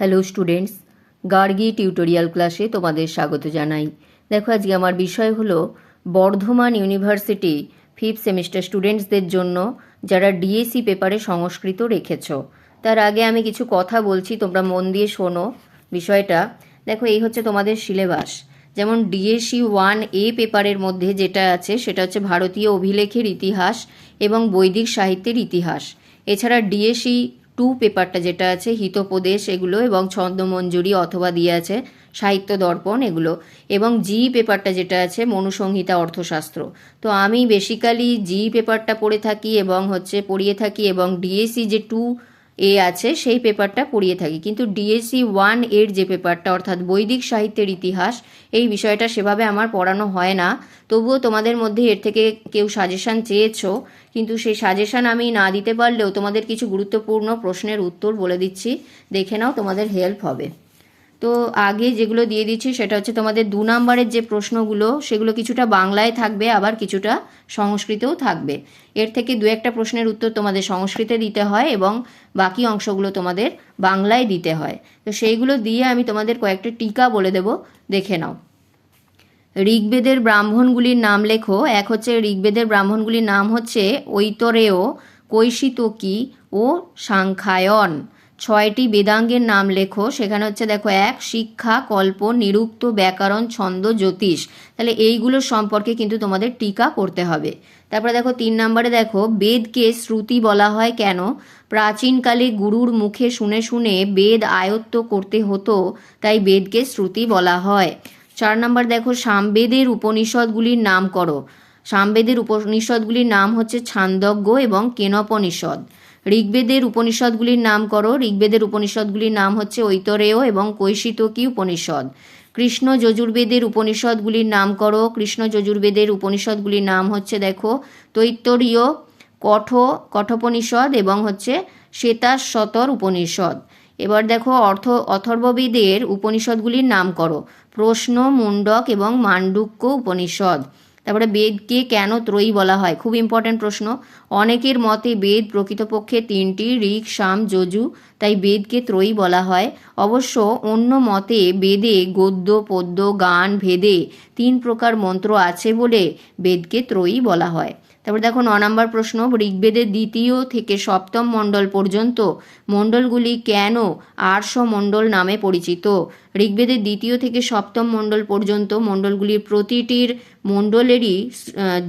Hello students Gargi tutorial ক্লাসে তোমাদের স্বাগত জানাই। দেখো, আজকে আমার বিষয় হলো বর্ধমান ইউনিভার্সিটি ফিফথ সেমিস্টার স্টুডেন্টসদের জন্য যারা ডিএসসি পেপারে সংস্কৃত রেখেছো। তার আগে আমি কিছু কথা বলছি, তোমরা মন দিয়ে শোনো বিষয়টা। দেখো, এই হচ্ছে তোমাদের সিলেবাস যেমন ডিএসসি ওয়ান এ পেপারের মধ্যে যেটা আছে, সেটা হচ্ছে ভারতীয় অভিলেখের ইতিহাস এবং বৈদিক সাহিত্যের ইতিহাস। এছাড়া ডিএসসি টু পেপারটা যেটা আছে, হিতোপদেশ এগুলো এবং ছন্দমঞ্জুরি অথবা দিয়ে আছে, সাহিত্য দর্পণ এগুলো এবং জি পেপারটা যেটা আছে, মনুসংহিতা অর্থশাস্ত্র। তো আমি বেসিক্যালি জি পেপারটা পড়ে থাকি এবং হচ্ছে পড়িয়ে থাকি এবং ডিএসি যে টু এ আছে, সেই পেপারটা পড়িয়ে থাকি। কিন্তু ডিএসসি ওয়ানের যে পেপারটা, অর্থাৎ বৈদিক সাহিত্যের ইতিহাস, এই বিষয়টা সেভাবে আমার পড়ানো হয় না। তবুও তোমাদের মধ্যে এর থেকে কেউ সাজেশান চেয়েছো, কিন্তু সেই সাজেশান আমি না দিতে পারলেও তোমাদের কিছু গুরুত্বপূর্ণ প্রশ্নের উত্তর বলে দিচ্ছি। দেখে নাও তোমাদের হেল্প হবে। তো আগে যেগুলো দিয়ে দিচ্ছি সেটা হচ্ছে তোমাদের দু নম্বরের যে প্রশ্নগুলো, সেগুলো কিছুটা বাংলায় থাকবে, আবার কিছুটা সংস্কৃতেও থাকবে। এর থেকে দু একটা প্রশ্নের উত্তর তোমাদের সংস্কৃতে দিতে হয় এবং বাকি অংশগুলো তোমাদের বাংলায় দিতে হয়। তো সেইগুলো দিয়ে আমি তোমাদের কয়েকটা টিকা বলে দেব, দেখে নাও। ঋগ্বেদের ব্রাহ্মণগুলির নাম লেখো। এক হচ্ছে ঋগ্বেদের ব্রাহ্মণগুলির নাম হচ্ছে ঐতরেয়, কৈশিতকি ও সাংখ্যায়ন ছয়টি বেদাঙ্গের নাম লেখো। সেখানে হচ্ছে দেখো, এক, শিক্ষা, কল্প, নিরুক্ত, ব্যাকরণ, ছন্দ, জ্যোতিষ। তাহলে এইগুলো সম্পর্কে কিন্তু তোমাদের টিকা করতে হবে। তারপরে দেখো, তিন নম্বরে দেখো, বেদকে শ্রুতি বলা হয় কেন? প্রাচীনকালে গুরুর মুখে শুনে শুনে বেদ আয়ত্ত করতে হতো, তাই বেদকে শ্রুতি বলা হয়। চার নম্বর দেখো, সামবেদের উপনিষদগুলির নাম করো। সামবেদের উপনিষদগুলির নাম হচ্ছে ছান্দজ্ঞ এবং কেনপনিষদ। ঋগ্বেদের উপনিষদগুলির নাম করো। ঋগ্বেদের উপনিষদগুলির নাম হচ্ছে ঐতরেয় এবং কৈশিতকী উপনিষদ। কৃষ্ণ যজুর্বেদের উপনিষদগুলির নাম করো। কৃষ্ণ যজুর্বেদের উপনিষদগুলির নাম হচ্ছে দেখো তৈত্তরীয় কঠ কঠোপনিষদ এবং হচ্ছে শ্বেতাশতর উপনিষদ। এবার দেখো অর্থ অথর্ববেদের উপনিষদগুলির নাম করো। প্রশ্ন মুন্ডক এবং মান্ডুক্য উপনিষদ। তারপরে বেদকে কেন ত্রয়ী বলা হয়? খুব ইম্পর্ট্যান্ট প্রশ্ন। অনেকের মতে বেদ প্রকৃতপক্ষে তিনটি, ঋক, সাম, যজু, তাই বেদকে ত্রয়ী বলা হয়। অবশ্য অন্য মতে বেদে গদ্য, পদ্য, গান, ভেদে তিন প্রকার মন্ত্র আছে বলে বেদকে ত্রয়ী বলা হয়। তারপর দেখো ন নম্বর প্রশ্ন, ঋগ্বেদের দ্বিতীয় থেকে সপ্তম মণ্ডল পর্যন্ত মণ্ডলগুলি কেন আর্ষ মণ্ডল নামে পরিচিত? ঋগ্বেদের দ্বিতীয় থেকে সপ্তম মণ্ডল পর্যন্ত মণ্ডলগুলির প্রতিটির মণ্ডলেরই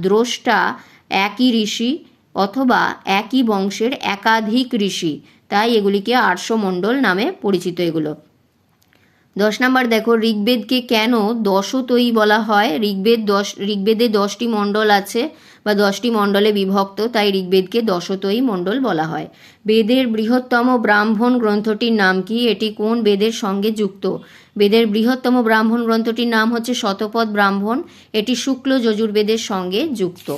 দ্রষ্টা একই ঋষি অথবা একই বংশের একাধিক ঋষি। তাই এগুলিকে আর্ষ মণ্ডল নামে পরিচিত এগুলো। দশ নম্বর দেখো, ঋগ্বেদকে কেন দশতয়ী বলা হয়? ঋগ্বেদ দশ, ঋগ্বেদে দশটি মণ্ডল আছে বা দশটি মণ্ডলে বিভক্ত, তাই ঋগ্বেদকে দশতয়ী মণ্ডল বলা হয়। বেদের বৃহত্তম ব্রাহ্মণ গ্রন্থটির নাম কি? এটি কোন বেদের সঙ্গে যুক্ত? বেদের বৃহত্তম ব্রাহ্মণ গ্রন্থটির নাম হচ্ছে শতপথ ব্রাহ্মণ। এটি শুক্ল যজুর্বেদের সঙ্গে যুক্ত।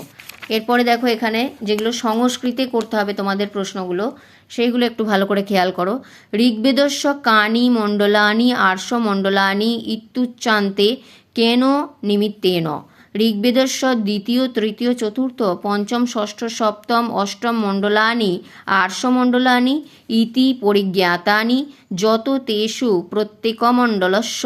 এরপরে দেখো এখানে যেগুলো সংস্কৃতে করতে হবে তোমাদের প্রশ্নগুলো, সেইগুলো একটু ভালো করে খেয়াল করো। ঋগ্বেদস্য কানি মণ্ডলানি আর্ষ মণ্ডলানি ইত্যুচ্চান্তে কেন নিমিত্তেন? ঋগ্বেদস্য দ্বিতীয়, তৃতীয়, চতুর্থ, পঞ্চম, ষষ্ঠ, সপ্তম, অষ্টম মণ্ডলানি আর্ষমণ্ডলানি ইতি পরিজ্ঞাতানি যত তেষু প্রত্যেকমণ্ডলস্য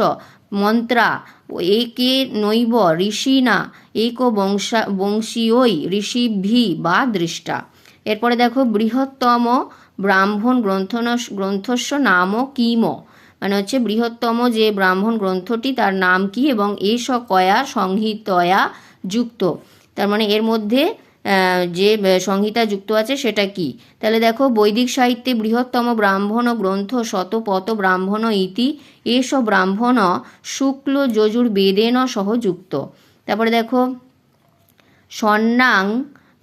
মন্ত্রা, একে নৈব ঋষিনা এক বংশা বংশীয়ই ঋষিভি বা দৃষ্টা। এরপরে দেখো, বৃহত্তম ব্রাহ্মণ গ্রন্থন, গ্রন্থস্য নাম কিম। মানে হচ্ছে বৃহত্তম যে ব্রাহ্মণ গ্রন্থটি, তার নাম কি এবং এস কয়া সংহিতয়া যুক্ত। তার মানে এর মধ্যে যে সংহিতা যুক্ত আছে সেটা কি? তাহলে দেখো, বৈদিক সাহিত্যে বৃহত্তম ব্রাহ্মণ গ্রন্থ শতপত ব্রাহ্মণ ইতি এসব ব্রাহ্মণ শুক্ল যজুর বেদেন সহ যুক্ত। তারপরে দেখো, স্বর্ণাং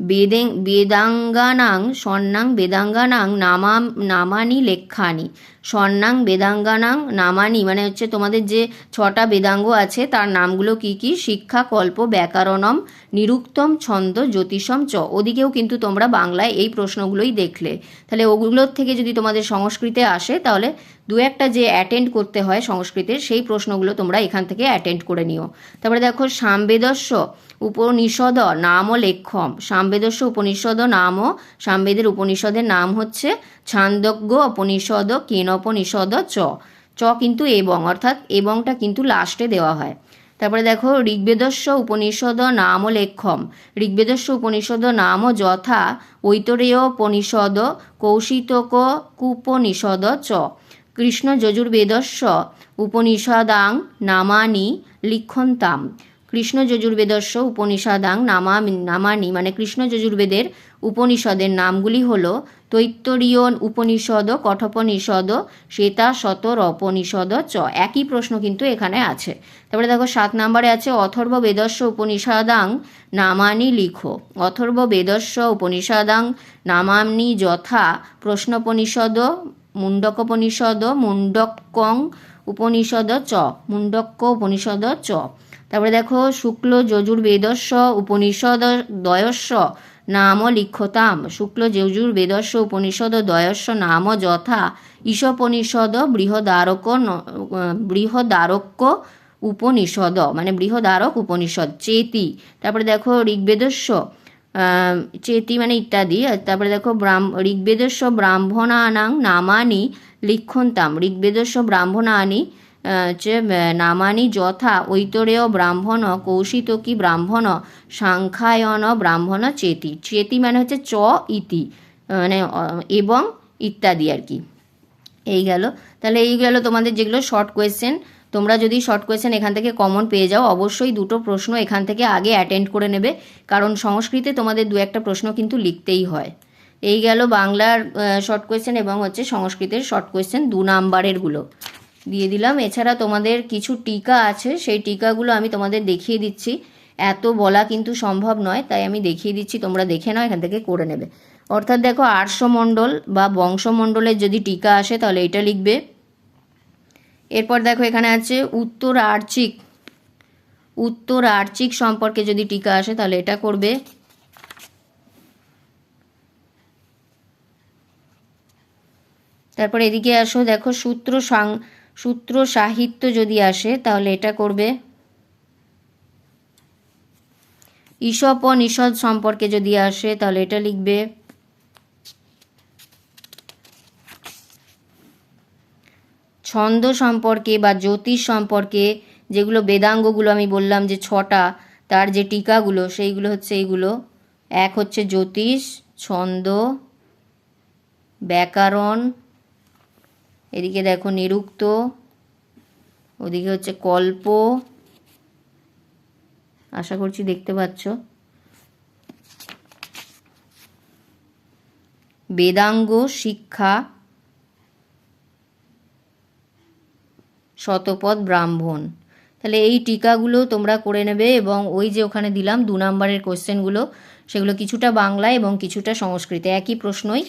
বেদে বেদাঙ্গানাং, স্বর্ণাং বেদাঙ্গানাং, নামা নামানি লেখানি। স্বর্ণাং বেদাঙ্গানাং, নামানি মানে হচ্ছে তোমাদের যে ছটা বেদাঙ্গ আছে, তার নামগুলো কি কি? শিক্ষা, কল্প, ব্যাকরণম, নিরুক্তম, ছন্দ, জ্যোতিষম, চ। ওদিকেও কিন্তু তোমরা বাংলায় এই প্রশ্নগুলোই দেখলে। তাহলে ওগুলোর থেকে যদি তোমাদের সংস্কৃতে আসে, তাহলে দু একটা যে অ্যাটেন্ড করতে হয় সংস্কৃতের, সেই প্রশ্নগুলো তোমরা এখান থেকে অ্যাটেন্ড করে নিও। তারপরে দেখো, সামবেদস্য উপনিষদ নাম লেখম সামবেদস্য উপনিষদ নাম সামবেদের উপনিষদের নাম হচ্ছে ছান্দজ্ঞ উপনিষদ কেনপনিষদ চ। চ কিন্তু এবং, অর্থাৎ এবংটা কিন্তু লাস্টে দেওয়া হয়। তারপরে দেখো, ঋগ্বেদস্য উপনিষদ নাম লেখম ঋগ্বেদস্য উপনিষদ নাম যথা ঐতরেয়োপনিষদ কৌশিতক কুপনিষদ, চ। কৃষ্ণ যজুর্বেদস্য উপনিষদাং নামানি লিখন্তাম কৃষ্ণ যজুর্বেদস্য উপনিষদাং নামা নামানি মানে কৃষ্ণ যজুর্বেদের উপনিষদের নামগুলি হল তৈত্তরীয় উপনিষদ, কঠোপনিষদ, শ্বেতা শতর অপনিষদ চ। একই প্রশ্ন কিন্তু এখানে আছে। তারপরে দেখো সাত নম্বরে আছে অথর্ব বেদস্য উপনিষদাং নামানি লিখো। অথর্ব বেদস্য উপনিষদাং নামানি যথা প্রশ্নোপনিষদ মুন্ডকোপনিষদ মুন্ডকং উপনিষদ চ মুন্ডক্য উপনিষদ চ। তারপরে দেখো, শুক্ল যজুর্বেদস্য উপনিষদ দ্বয়স্য নাম লিখতাম শুক্ল যজুর্বেদস্য উপনিষদ দ্বয়স্য নাম যথা। ঈশোপনিষদ বৃহদারক বৃহদারক্য উপনিষদ মানে বৃহদারক উপনিষদ, চেতি। তারপরে দেখো ঋগ্বেদস্য চেতি মানে ইত্যাদি। তারপরে দেখো ব্রাহ্ম, ঋগ্বেদস্য ব্রাহ্মণানাং নামানি লিখন্তাম ঋগ্বেদস্য ব্রাহ্মণানি হচ্ছে নামানি যথা ঐতরেয় ব্রাহ্মণ কৌশিতকী ব্রাহ্মণ সাংখ্যায়ন ব্রাহ্মণ চেতি। চেতি মানে হচ্ছে চ ইতি মানে এবং ইত্যাদি আর কি। এই গেল। তাহলে এই গেল তোমাদের যেগুলো শর্ট কোয়েশ্চেন তোমরা যদি শর্ট কোয়েশ্চেন এখান থেকে কমন পেয়ে যাও, অবশ্যই দুটো প্রশ্ন এখান থেকে আগে অ্যাটেন্ড করে নেবে। কারণ সংস্কৃতে তোমাদের দু একটা প্রশ্ন কিন্তু লিখতেই হয়। এই গেল বাংলার শর্ট কোয়েশ্চেন এবং হচ্ছে সংস্কৃতের শর্ট কোয়েশ্চেন দু নাম্বারেরগুলো দিয়ে দিলাম। এছাড়া তোমাদের কিছু টিকা আছে, সেই টিকাগুলো আমি তোমাদের দেখিয়ে দিচ্ছি। এত বলা কিন্তু সম্ভব নয়, তাই আমি দেখিয়ে দিচ্ছি, তোমরা দেখে নাও, এখান থেকে করে নেবে। অর্থাৎ দেখো আর্শমণ্ডল বা বংশমণ্ডলের যদি টিকা আসে, তাহলে এটা লিখবে। এরপর দেখো এখানে আছে উত্তর আর্চিক। উত্তর আর্চিক সম্পর্কে যদি টিকা আসে তাহলে এটা করবে। তারপর এদিকে আসো, দেখো সূত্র সাং সূত্র সাহিত্য যদি আসে তাহলে এটা করবে। ঈশোপনিষদ সম্পর্কে যদি আসে তাহলে এটা লিখবে। ছন্দ সম্পর্কে বা জ্যোতিষ সম্পর্কে যেগুলো বেদাঙ্গগুলো আমি বললাম যে ছটা, তার যে টিকাগুলো, সেইগুলো হচ্ছে এইগুলো এক হচ্ছে জ্যোতিষ, ছন্দ, ব্যাকরণ, এদিকে দেখো নিরুক্ত, ওদিকে হচ্ছে কল্প। আশা করছি দেখতে পাচ্ছ। বেদাঙ্গ, শিক্ষা শতপথ ব্রাহ্মণ। তাহলে এই টিকাগুলো তোমরা করে নেবে এবং ওই যে ওখানে দিলাম দু নম্বরের কোশ্চেনগুলো, সেগুলো কিছুটা বাংলা এবং কিছুটা সংস্কৃতে। একই প্রশ্নই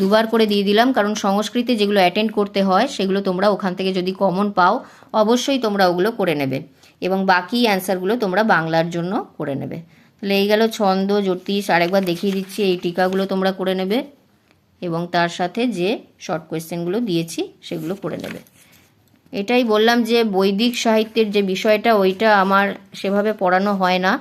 দুবার করে দিয়ে দিলাম, কারণ সংস্কৃতে যেগুলো অ্যাটেন্ড করতে হয়, সেগুলো তোমরা ওখান থেকে যদি কমন পাও, অবশ্যই তোমরা ওগুলো করে নেবে এবং বাকি অ্যান্সারগুলো তোমরা বাংলার জন্য করে নেবে। তাহলে এই গেল ছন্দ, জ্যোতিষ, আরেকবার দেখিয়ে দিচ্ছি, এই টিকাগুলো তোমরা করে নেবে এবং তার সাথে যে শর্ট কোয়েশ্চেনগুলো দিয়েছি, সেগুলো করে নেবে। এটাই বললাম যে বৈদিক সাহিত্যের যে বিষয়টা, ওইটা আমার সেভাবে পড়ানো হয় না।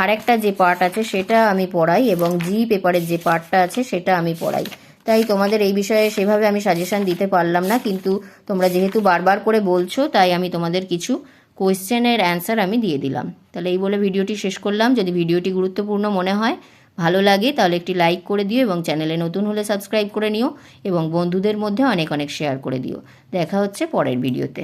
আর একটা যে পার্ট আছে সেটা আমি পড়াই এবং জি পেপারের যে পার্টটা আছে সেটা আমি পড়াই। তাই তোমাদের এই বিষয়ে সেভাবে আমি সাজেশন দিতে পারলাম না, কিন্তু তোমরা যেহেতু বারবার করে বলছো, তাই আমি তোমাদের কিছু কোয়েশ্চেনের অ্যান্সার আমি দিয়ে দিলাম। তাহলে এই বলে ভিডিওটি শেষ করলাম। যদি ভিডিওটি গুরুত্বপূর্ণ মনে হয় ভালো লাগে তাহলে একটি লাইক করে দিও এবং চ্যানেলে নতুন হলে সাবস্ক্রাইব করে নিও এবং বন্ধুদের মধ্যে অনেক অনেক শেয়ার করে দিও। দেখা হচ্ছে পরের ভিডিওতে